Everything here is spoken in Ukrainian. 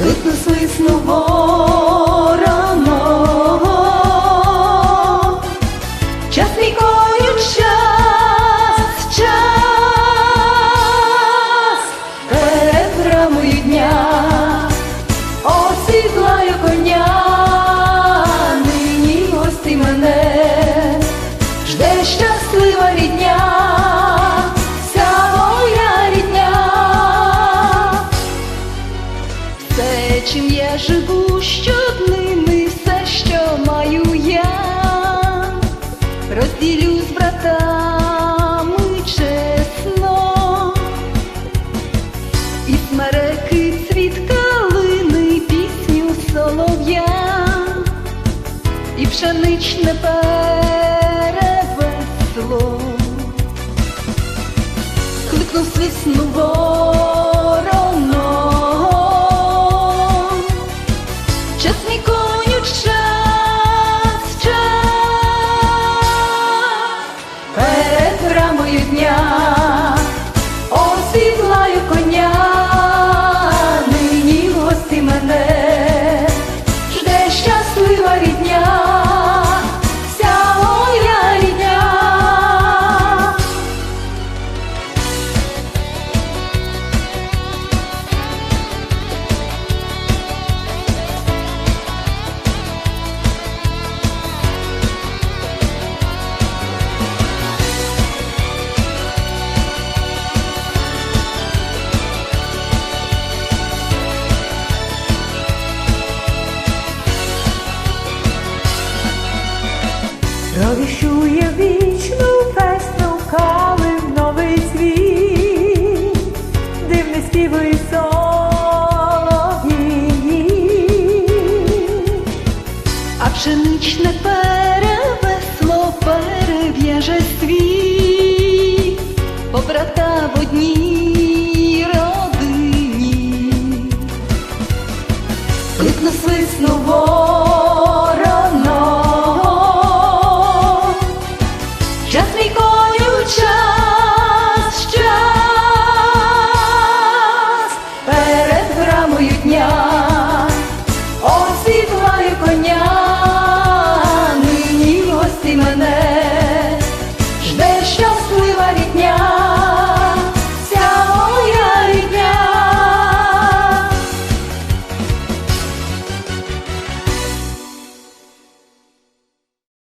Крикну свисну живу щодними, все, що маю я, розділю з братами чесно, і смереки цвіт калини, пісню солов'я, і пшеничне перевесло. Кликнув свисну вороно. дня, провіщує вічну песну калив новий світ, дивний співий солов'ї, а пшеничне перевесло перев'яже світ, побрата в одній родині, Кликно свисну. call you